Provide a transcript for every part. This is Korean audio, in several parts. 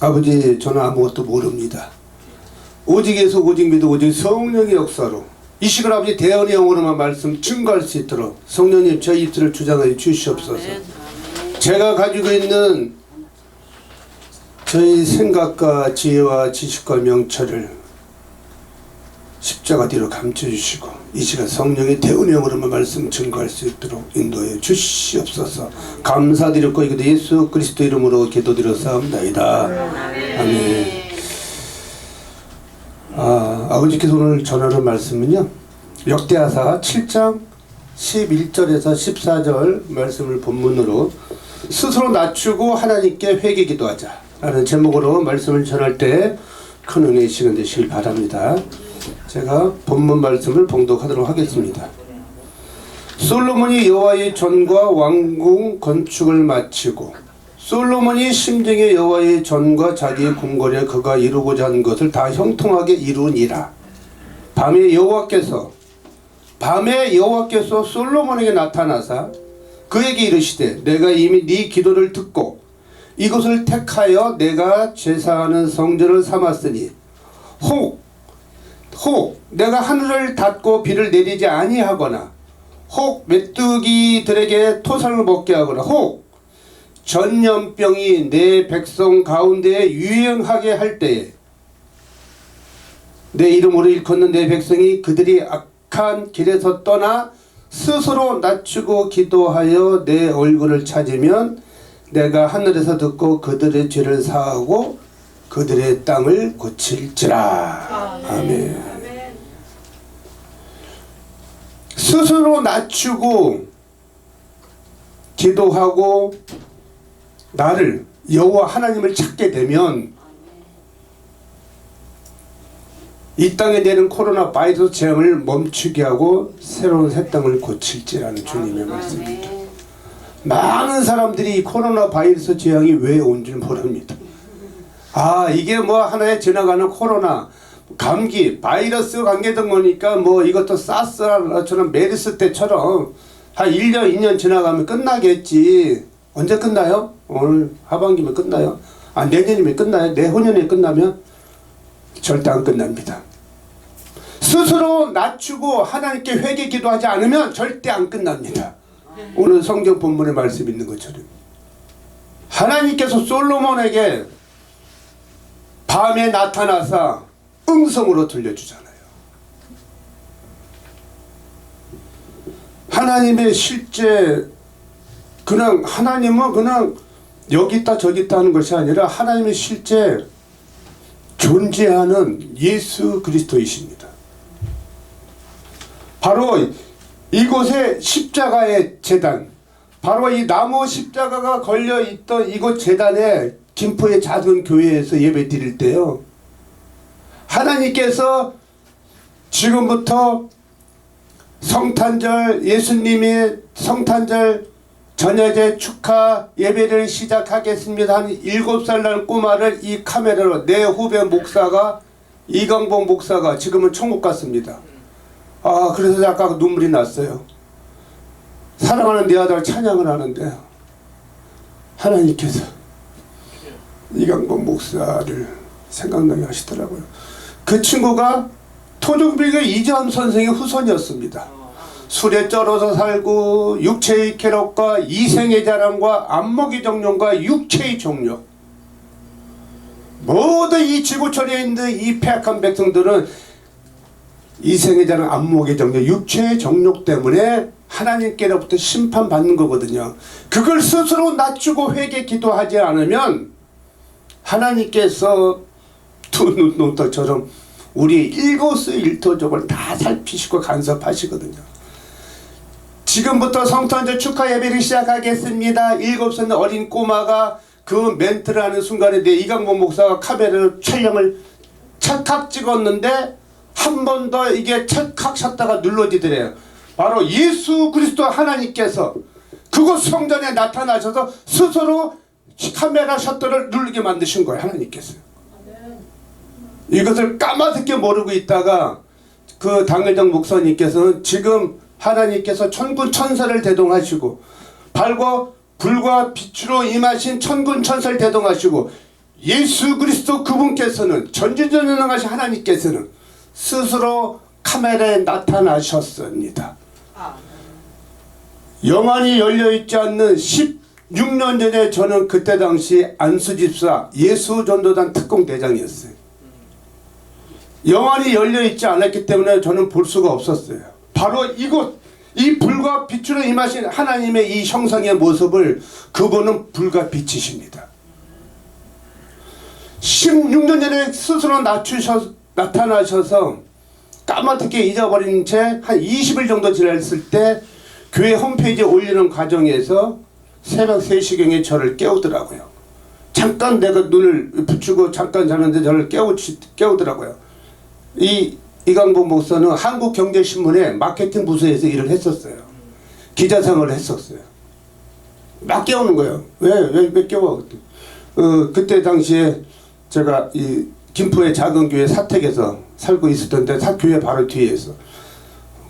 아버지 저는 아무것도 모릅니다. 오직 예수 오직 믿어 오직 성령의 역사로 이 시간 아버지 대언의 영으로만 말씀 증거할 수 있도록 성령님 저희 입술을 주장하여 주시옵소서. 제가 가지고 있는 저희 생각과 지혜와 지식과 명철을 십자가 뒤로 감춰주시고 이 시간 성령의 대운영으로만 말씀 증거할 수 있도록 인도해 주시옵소서. 감사드렸고 이것도 예수 그리스도 이름으로 기도드렸사옵나이다. 아멘. 아, 아버지께서 오늘 전하는 말씀은요. 역대하사 7장 11절에서 14절 말씀을 본문으로 스스로 낮추고 하나님께 회개 기도하자 라는 제목으로 말씀을 전할 때 큰 은혜의 시간 되시길 바랍니다 제가 본문 말씀을 봉독하도록 하겠습니다. 솔로몬이 여호와의 전과 왕궁 건축을 마치고 솔로몬이 심정의 여호와의 전과 자기의 궁궐에 그가 이루고자 한 것을 다 형통하게 이루니라. 밤에 여호와께서 밤에 여호와께서 솔로몬에게 나타나사 그에게 이르시되 내가 이미 네 기도를 듣고 이것을 택하여 내가 제사하는 성전을 삼았으니 혹 혹 내가 하늘을 닫고 비를 내리지 아니하거나 혹 메뚜기들에게 토산을 먹게 하거나 혹 전염병이 내 백성 가운데에 유행하게 할 때에 내 이름으로 일컫는 내 백성이 그들이 악한 길에서 떠나 스스로 낮추고 기도하여 내 얼굴을 찾으면 내가 하늘에서 듣고 그들의 죄를 사하고 그들의 땅을 고칠지라. 아멘. 스스로 낮추고 기도하고 나를 여호와 하나님을 찾게 되면 이 땅에 내는 코로나 바이러스 재앙을 멈추게 하고 새로운 새 땅을 고칠지라는 주님의 말씀입니다. 많은 사람들이 이 코로나 바이러스 재앙이 왜 온 줄 모릅니다. 아 이게 뭐 하나의 지나가는 코로나 감기 바이러스 관계된 거니까 뭐 이것도 사스처럼 메르스 때처럼 한 1년 2년 지나가면 끝나겠지 언제 끝나요? 오늘 하반기면 끝나요? 아 내년이면 끝나요? 내후년에 끝나면 절대 안 끝납니다 스스로 낮추고 하나님께 회개 기도하지 않으면 절대 안 끝납니다 오늘 성경 본문에 말씀 있는 것처럼 하나님께서 솔로몬에게 밤에 나타나서 음성으로 들려주잖아요. 하나님의 실제 그냥 하나님은 그냥 여기 있다 저기 있다 하는 것이 아니라 하나님의 실제 존재하는 예수 그리스도이십니다. 바로 이곳에 십자가의 재단, 바로 이 나무 십자가가 걸려 있던 이곳 재단에 김포의 작은 교회에서 예배 드릴 때요. 하나님께서 지금부터 성탄절 예수님의 성탄절 전야제 축하 예배를 시작하겠습니다. 한 일곱 살난 꼬마를 이 카메라로 내 후배 목사가 이강봉 목사가 지금은 천국 갔습니다. 아 그래서 약간 눈물이 났어요. 사랑하는 내 아들 찬양을 하는데 하나님께서 이강봉 목사를 생각나게 하시더라고요. 그 친구가 토종비교 이재함 선생의 후손이었습니다. 술에 쩔어서 살고 육체의 쾌락과 이생의 자랑과 안목의 정령과 육체의 정력 모든 이 지구촌에 있는 이 폐악한 백성들은 이생의 자랑 안목의 정력 육체의 정력 때문에 하나님께로부터 심판받는 거거든요. 그걸 스스로 낮추고 회개 기도하지 않으면 하나님께서 두 눈노터처럼 우리 일거수일투족을 다 살피시고 간섭하시거든요. 지금부터 성탄절 축하 예배를 시작하겠습니다. 일곱 살 어린 꼬마가 그 멘트를 하는 순간에 내 이강모 목사가 카메라로 촬영을 찰칵 찍었는데 한 번 더 이게 찰칵 셨다가 눌러지더래요. 바로 예수 그리스도 하나님께서 그곳 성전에 나타나셔서 스스로 카메라 셔터를 누르게 만드신 거예요. 하나님께서. 이것을 까마득히 모르고 있다가 그 당회장 목사님께서는 지금 하나님께서 천군 천사를 대동하시고 발과 불과 빛으로 임하신 천군 천사를 대동하시고 예수 그리스도 그분께서는 전지전능하신 하나님께서는 스스로 카메라에 나타나셨습니다. 영안이 열려있지 않는 16년 전에 저는 그때 당시 안수 집사 예수 전도단 특공 대장이었어요. 영안이 열려 있지 않았기 때문에 저는 볼 수가 없었어요. 바로 이곳 이 불과 빛으로 임하신 하나님의 이 형상의 모습을 그분은 불과 빛이십니다. 16년 전에 스스로 낮추셔, 나타나셔서 까맣게 잊어버린 채 한 20일 정도 지났을 때 교회 홈페이지에 올리는 과정에서 새벽 3시경에 저를 깨우더라고요. 잠깐 내가 눈을 붙이고 잠깐 자는데 저를 깨우, 깨우더라고요. 이 이강복 목사는 한국경제신문의 마케팅 부서에서 일을 했었어요. 기자상을 했었어요. 막 깨우는 거예요. 왜, 왜, 왜 깨워? 어, 그때 당시에 제가 이 김포의 작은 교회 사택에서 살고 있었던데 사 교회 바로 뒤에서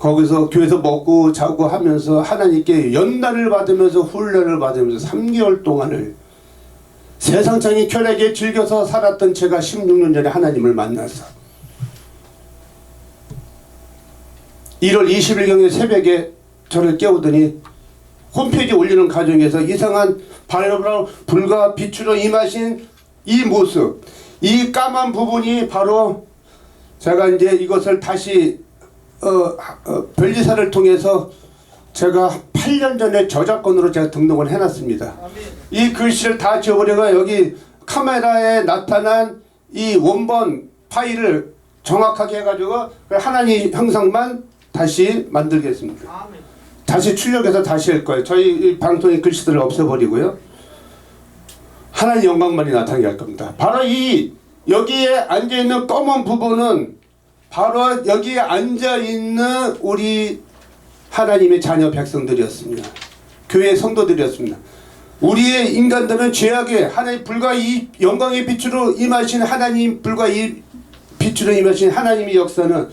거기서 교회에서 먹고 자고 하면서 하나님께 연단을 받으면서 훈련을 받으면서 3개월 동안을 세상적인 쾌락에 즐겨서 살았던 제가 16년 전에 하나님을 만나서 1월 20일경에 새벽에 저를 깨우더니 홈페이지 올리는 과정에서 이상한 바이러브랑 불과 빛으로 임하신 이 모습 이 까만 부분이 바로 제가 이제 이것을 다시 어, 어, 변리사를 통해서 제가 8년 전에 저작권으로 제가 등록을 해놨습니다. 이 글씨를 다 지워버리고 여기 카메라에 나타난 이 원본 파일을 정확하게 해가지고 하나님 형상만 다시 만들겠습니다. 다시 출력해서 다시 할 거예요. 저희 이 방송의 글씨들을 없애버리고요. 하나님 영광만이 나타나게 할 겁니다. 바로 이 여기에 앉아 있는 검은 부분은 바로 여기에 앉아 있는 우리 하나님의 자녀 백성들이었습니다. 교회 성도들이었습니다. 우리의 인간들은 죄악에 하나님 불과 이 영광의 빛으로 임하신 하나님 불과 이 빛으로 임하신 하나님의 역사는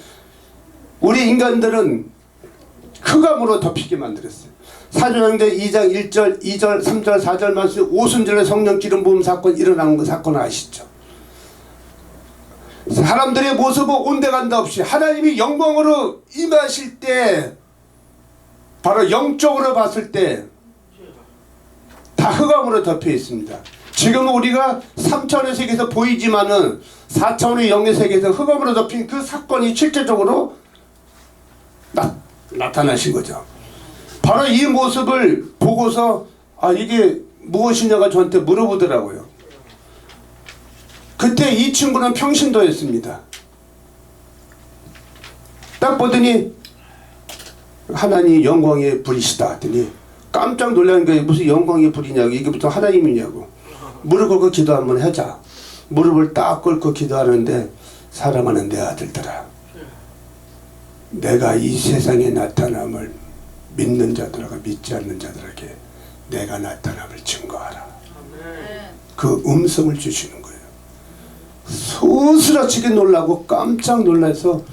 우리 인간들은 흑암으로 덮이게 만들었어요. 사도행전 2장 1절, 2절, 3절, 4절 말씀 오순절에 성령 기름 부음 사건 일어난 그 사건 아시죠? 사람들의 모습은 온데간다 없이 하나님이 영광으로 임하실 때 바로 영적으로 봤을 때 다 흑암으로 덮여 있습니다. 지금 우리가 3차원의 세계에서 보이지만은 4차원의 영의 세계에서 흑암으로 덮인 그 사건이 실제적으로 나, 나타나신 거죠. 바로 이 모습을 보고서 아 이게 무엇이냐가 저한테 물어보더라고요. 그때 이 친구는 평신도였습니다. 딱 보더니 하나님 영광의 불이시다 하더니 깜짝 놀란 게 무슨 영광의 불이냐고 이게 무슨 하나님이냐고. 무릎 꿇고 기도 한번 하자. 무릎을 딱 꿇고 기도하는데 사랑하는 내 아들들아 내가 이 세상에 나타남을 믿는 자들과 믿지 않는 자들에게 내가 나타남을 증거하라. 그 음성을 주시는 소스라치게 놀라고 깜짝 놀라서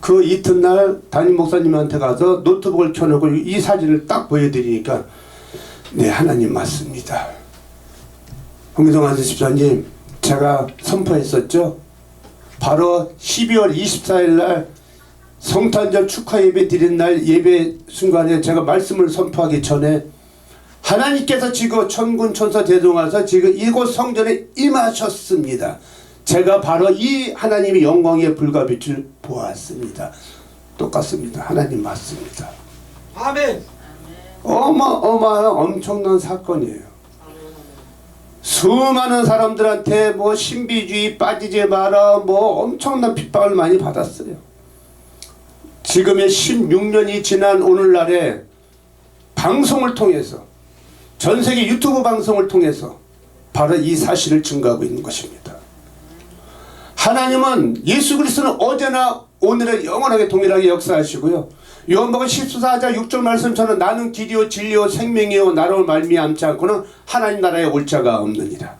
그 이튿날 담임 목사님한테 가서 노트북을 켜놓고 이 사진을 딱 보여드리니까 네 하나님 맞습니다. 홍기동 안수 집사님 제가 선포했었죠. 바로 12월 24일 날 성탄절 축하 예배 드린 날 예배 순간에 제가 말씀을 선포하기 전에 하나님께서 지금 천군 천사 대동하사 지금 이곳 성전에 임하셨습니다. 제가 바로 이 하나님의 영광의 불과 빛을 보았습니다. 똑같습니다. 하나님 맞습니다. 아멘. 어마어마한 엄청난 사건이에요. 수많은 사람들한테 뭐 신비주의 빠지지 마라 뭐 엄청난 핍박을 많이 받았어요. 지금의 16년이 지난 오늘날에 방송을 통해서 전 세계 유튜브 방송을 통해서 바로 이 사실을 증거하고 있는 것입니다. 하나님은 예수 그리스도는 어제나 오늘에 영원하게 동일하게 역사하시고요. 요한복음 14장 6절 말씀처럼 나는 길이요 진리요 생명이요 나로 말미암지 않고는 하나님 나라에 올 자가 없느니라.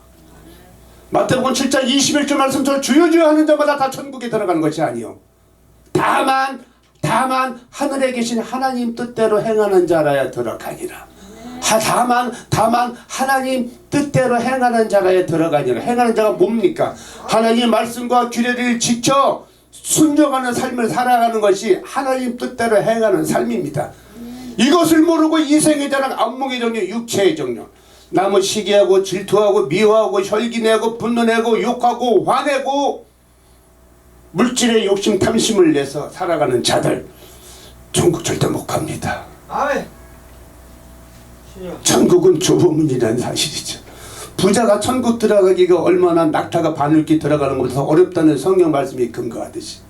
마태복음 7장 21절 말씀처럼 주여 주여 하는 자마다 다 천국에 들어가는 것이 아니요. 다만 다만 하늘에 계신 하나님 뜻대로 행하는 자라야 들어가니라. 하- 다만 다만 하나님 뜻대로 행하는 자가에 들어가니라. 행하는 자가 뭡니까? 하나님 말씀과 규례를 지켜 순종하는 삶을 살아가는 것이 하나님 뜻대로 행하는 삶입니다. 이것을 모르고 이생의 자랑 안목의 정령 육체의 정령 남을 시기하고 질투하고 미워하고 혈기내고 분노내고 욕하고 화내고 물질의 욕심 탐심을 내서 살아가는 자들. 천국 절대 못 갑니다. 아멘. 천국은 좁은 문이라는 사실이죠. 부자가 천국 들어가기가 얼마나 낙타가 바늘기 들어가는 것보다 더 어렵다는 성경 말씀이 근거하듯이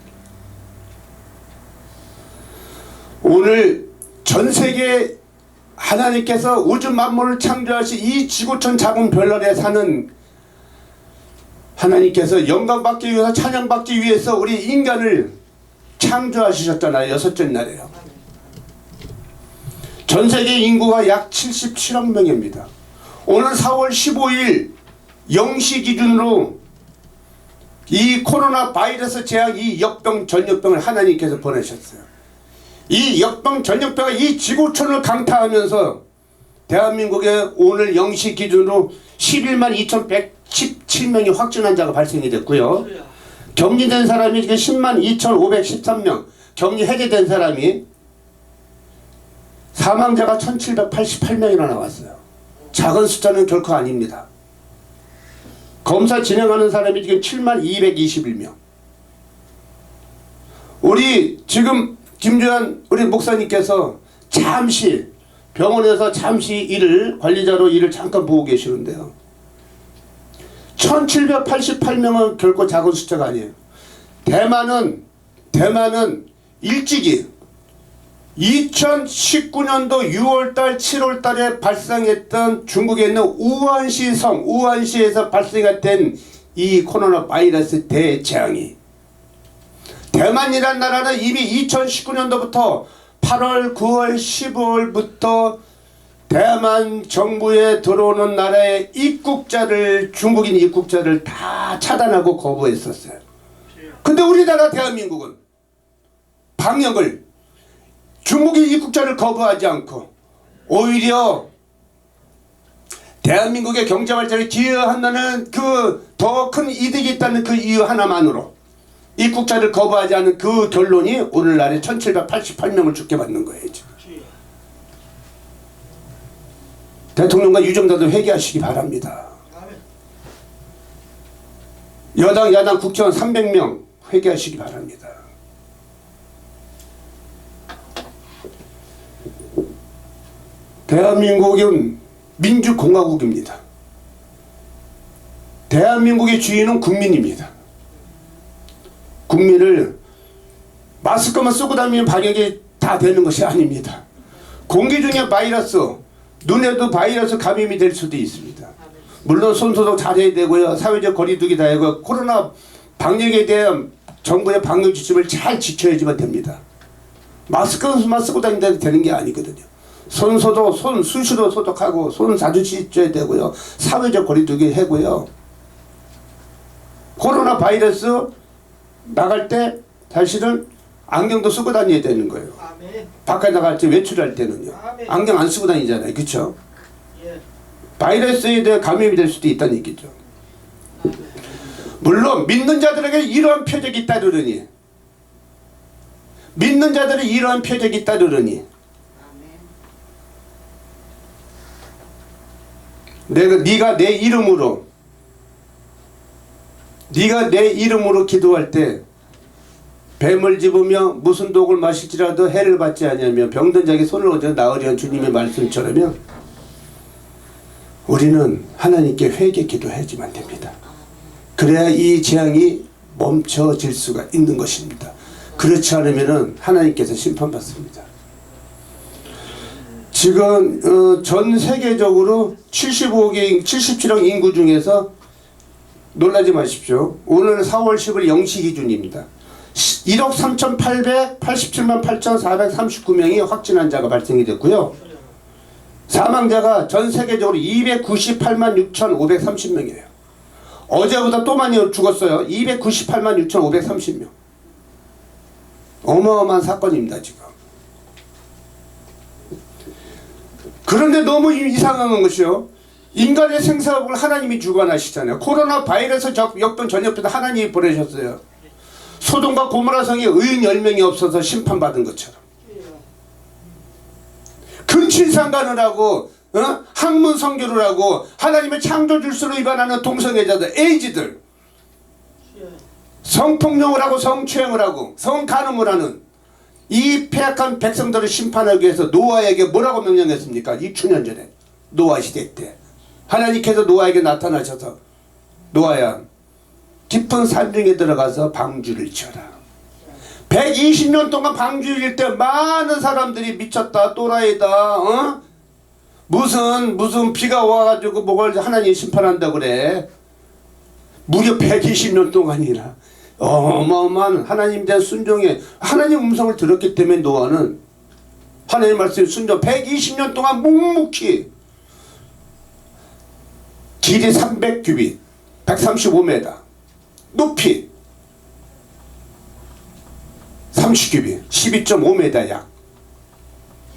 오늘 전 세계 하나님께서 우주 만물을 창조하신 이 지구촌 작은 별난에 사는 하나님께서 영광받기 위해서 찬양받기 위해서 우리 인간을 창조하셨잖아요. 여섯째 날에요. 전 세계 인구가 약 77억 명입니다. 오늘 4월 15일 0시 기준으로 이 코로나 바이러스 재앙 이 역병 전염병을 하나님께서 보내셨어요. 이 역병 전염병이 이 지구촌을 강타하면서 대한민국에 오늘 0시 기준으로 11만 2,117명이 확진 환자가 발생이 됐고요. 격리된 사람이 지금 10만 2,513명, 격리 해제된 사람이 사망자가 1,788명이나 나왔어요. 작은 숫자는 결코 아닙니다. 검사 진행하는 사람이 지금 7만 221명. 우리 지금 김주환 우리 목사님께서 잠시 병원에서 잠시 일을 관리자로 일을 잠깐 보고 계시는데요. 1788명은 결코 작은 숫자가 아니에요. 대만은 대만은 일찍이 2019년도 6월달, 7월달에 발생했던 중국에 있는 우한시 성, 우한시에서 발생했던 이 코로나 바이러스 대재앙이 대만이란 나라는 이미 2019년도부터 8월, 9월, 10월부터 대만 정부에 들어오는 나라의 입국자를 중국인 입국자를 다 차단하고 거부했었어요. 근데 우리나라 대한민국은 방역을 중국인 입국자를 거부하지 않고 오히려 대한민국의 경제 발전에 기여한다는 그 더 큰 이득이 있다는 그 이유 하나만으로 입국자를 거부하지 않은 그 결론이 오늘날에 1788명을 죽게 받는 거예요. 지금. 대통령과 유정자도 회개하시기 바랍니다. 여당 야당 국회의원 300명 회개하시기 바랍니다. 대한민국은 민주공화국입니다. 대한민국의 주인은 국민입니다. 국민을 마스크만 쓰고 다니면 방역이 다 되는 것이 아닙니다. 공기 중에 바이러스, 눈에도 바이러스 감염이 될 수도 있습니다. 물론 손소독 잘해야 되고요. 사회적 거리두기 다 하고 코로나 방역에 대한 정부의 방역 지침을 잘 지켜야지만 됩니다. 마스크만 쓰고 다닌다고 되는 게 아니거든요. 손 소독, 손 수시로 소독하고 손 자주 씻어야 되고요. 사회적 거리두기 하고요. 코로나 바이러스 나갈 때 사실은 안경도 쓰고 다녀야 되는 거예요. 아멘. 밖에 나갈 때 외출할 때는요. 아멘. 안경 안 쓰고 다니잖아요. 그렇죠? 예. 바이러스에 대해 감염이 될 수도 있다는 얘기죠. 물론 믿는 자들에게 이러한 표적이 따르느니 믿는 자들이 이러한 표적이 따르느니 내가 네가 내 이름으로 네가 내 이름으로 기도할 때 뱀을 집으며 무슨 독을 마실지라도 해를 받지 아니하며 병든 자에게 손을 얹어 나으리한 주님의 말씀처럼요. 우리는 하나님께 회개 기도해야지만 됩니다. 그래야 이 재앙이 멈춰질 수가 있는 것입니다. 그렇지 않으면 하나님께서 심판받습니다. 지금 어, 전 세계적으로 75개, 77억 인구 중에서 놀라지 마십시오. 오늘 4월 10일 0시 기준입니다. 1억 3,887만 8,439명이 확진 환자가 발생이 됐고요. 사망자가 전 세계적으로 298만 6,530명이에요. 어제보다 또 많이 죽었어요. 298만 6,530명. 어마어마한 사건입니다, 지금. 그런데 너무 이- 이상한 것이요. 인간의 생사업을 하나님이 주관하시잖아요. 코로나 바이러스 적- 역병 전염병도 하나님이 보내셨어요. 소돔과 고모라 성에 의인 10명이 없어서 심판받은 것처럼. 근친상간을 하고 어? 학문 성교를 하고 하나님의 창조 질서로 위반하는 동성애자들, 에이지들 예. 성폭력을 하고 성추행을 하고 성간음을 하는 이 폐악한 백성들을 심판하기 위해서 노아에게 뭐라고 명령했습니까? 2천년 전에 노아 시대 때 하나님께서 노아에게 나타나셔서 노아야 깊은 산중에 들어가서 방주를 지어라 120년 동안 방주일 때 많은 사람들이 미쳤다 또라이다 어? 무슨 무슨 비가 와가지고 뭐를 하나님 심판한다 그래 무려 120년 동안이나 어마어마한 하나님 대한 순종에 하나님 음성을 들었기 때문에 노아는 하나님 말씀에 순종 120년 동안 묵묵히 길이 300규빗 135m 높이 30규빗 12.5m 약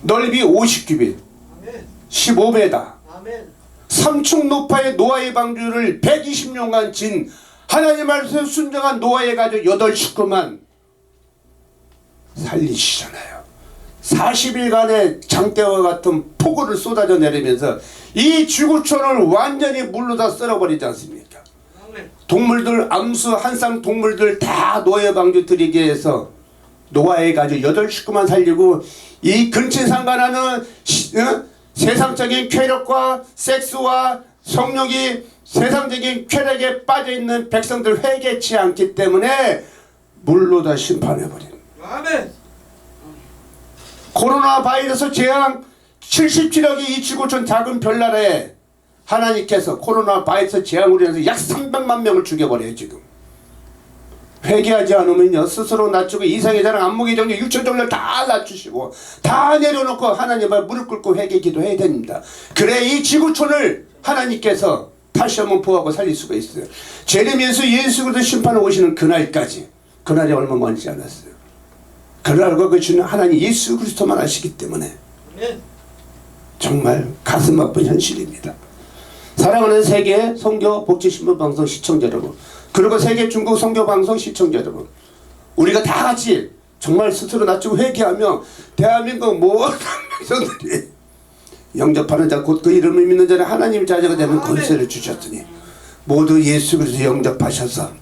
넓이 50규빗 아멘. 15m 아멘. 삼층 높이의 노아의 방주를 120년간 진 하나님 말씀 순정한 노아의 가족 8 식구만 살리시잖아요. 40일간의 장대와 같은 폭우를 쏟아져 내리면서 이 지구촌을 완전히 물로 다 쓸어버리지 않습니까? 동물들 암수 한 쌍 동물들 다 노예 방주 들이게 해서 노아의 가족 여덟 식구만 살리고 이 근친상간하는 시- 어? 세상적인 쾌락과 섹스와 성욕이 세상적인 쾌락에 빠져있는 백성들 회개치 않기 때문에 물로 다 심판해버린. 아멘. 코로나 바이러스 재앙 77억이 이 지구촌 작은 별나라에 하나님께서 코로나 바이러스 재앙으로 인해서 약 300만 명을 죽여버려요 지금. 회개하지 않으면요 스스로 낮추고 이상의 자랑 안목의 정력 육체 정력 다 낮추시고 다 내려놓고 하나님 앞에 무릎 꿇고 회개 기도해야 됩니다. 그래 이 지구촌을 하나님께서 다시 한번 보호하고 살릴 수가 있어요 제레미야서 예수 그리스도 심판을 오시는 그날까지 그날이 얼마 멀지 않았어요 그날과 그 주는 하나님 예수 그리스도만 아시기 때문에. 정말 가슴 아픈 현실입니다. 사랑하는 세계 성교 복지 신문 방송 시청자 여러분, 그리고 세계 중국 성교 방송 시청자 여러분, 우리가 다 같이 정말 스스로 낮추고 회개하며 대한민국 모든 백성들이 영접하는 자 곧 그 이름을 믿는 자는 하나님 자녀가 되는 아멘. 권세를 주셨으니 모두 예수 그리스도 영접하셔서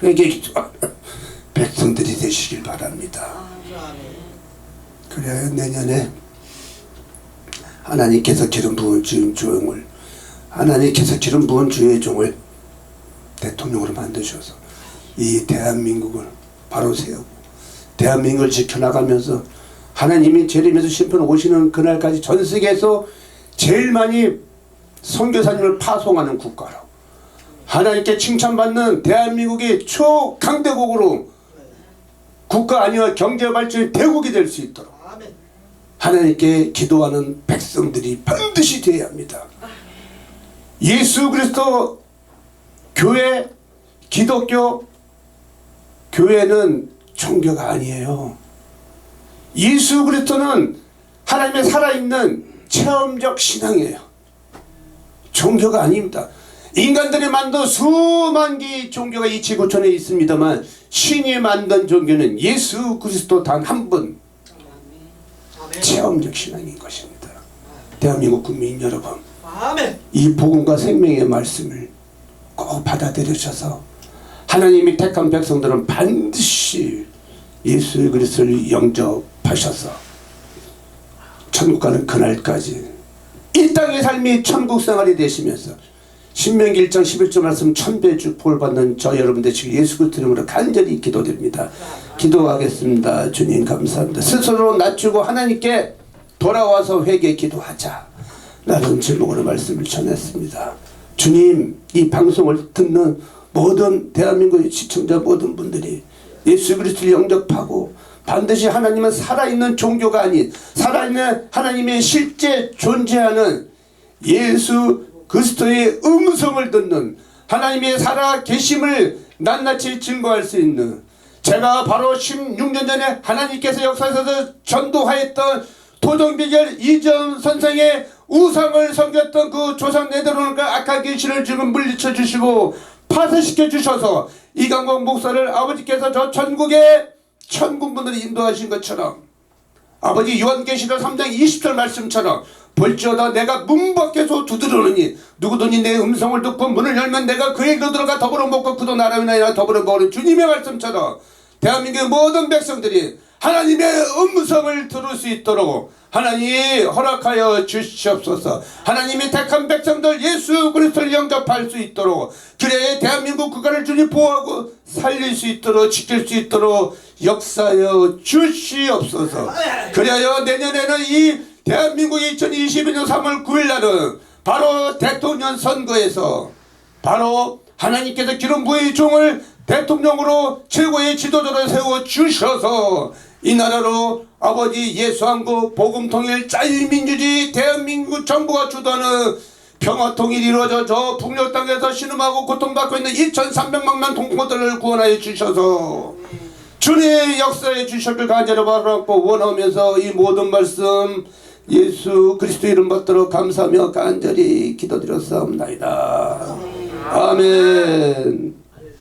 기도하는 백성들이 되시길 바랍니다. 아멘. 그래야 내년에 하나님께서 기름 부은 주임 주영을 하나님께서 기름 부은 주의 종을 대통령으로 만드셔서 이 대한민국을 바로 세우고 대한민국을 지켜나가면서 하나님이 재림에서 심판 오시는 그날까지 전 세계에서 제일 많이 선교사님을 파송하는 국가로 하나님께 칭찬받는 대한민국이 초강대국으로 국가 아니와 경제 발전의 대국이 될 수 있도록. 하나님께 기도하는 백성들이 반드시 되어야 합니다. 예수 그리스도 교회 기독교 교회는 종교가 아니에요. 예수 그리스도는 하나님의 살아있는 체험적 신앙이에요. 종교가 아닙니다. 인간들이 만든 수만 개의 종교가 이 지구촌에 있습니다만 신이 만든 종교는 예수 그리스도 단 한 분. 체험적 신앙인 것입니다. 대한민국 국민 여러분, 아멘. 이 복음과 생명의 말씀을 꼭 받아들여셔서 하나님이 택한 백성들은 반드시 예수 그리스도를 영접 하셔서 천국 가는 그날까지 이 땅의 삶이 천국 생활이 되시면서 신명기 1장 11절 말씀 천배주 볼 받는 저 여러분 되시길 예수 그리스도 이름으로 간절히 기도드립니다. 기도하겠습니다. 주님 감사합니다. 스스로 낮추고 하나님께 돌아와서 회개 기도하자. 라는 제목으로 말씀을 전했습니다. 주님 이 방송을 듣는 모든 대한민국 시청자 모든 분들이 예수 그리스도를 영접하고 반드시 하나님은 살아있는 종교가 아닌 살아있는 하나님의 실제 존재하는 예수 그리스도의 음성을 듣는 하나님의 살아 계심을 낱낱이 증거할 수 있는 제가 바로 16년 전에 하나님께서 역사에서 전도하였던 토종비결 이정 선생의 우상을 섬겼던 그 조상 내대로는 그 악한 귀신을 지금 물리쳐 주시고 파쇄시켜 주셔서 이강복 목사를 아버지께서 저 전국의 천군분들이 인도하신 것처럼 아버지 요한계시록 3장 20절 말씀처럼 볼지어다 내가 문 밖에서 두드러느니 누구든지 내 음성을 듣고 문을 열면 내가 그에게 들어가 더불어 먹고 그도 나라위나이라 더불어 먹으는 주님의 말씀처럼 대한민국의 모든 백성들이 하나님의 음성을 들을 수 있도록 하나님 허락하여 주시옵소서. 하나님이 택한 백성들 예수 그리스도를 영접할 수 있도록 그래야 대한민국 국가를 주님 보호하고 살릴 수 있도록 지킬 수 있도록 역사여 주시옵소서. 그래야 내년에는 이 대한민국이 2022년 3월 9일 날은 바로 대통령 선거에서 바로 하나님께서 기름 부의 종을 대통령으로 최고의 지도자로 세워 주셔서 이 나라로 아버지 예수한국 복음 통일 자유민주주의 대한민국 정부가 주도하는 평화 통일이 이루어져 저 북녘 땅에서 신음하고 고통받고 있는 2,300만 명 동포들을 구원하여 주셔서 주님의 역사에 주셨길 간절히 바라고 원하면서 이 모든 말씀 예수 그리스도 이름 받도록 감사하며 간절히 기도드렸사옵나이다. 아멘.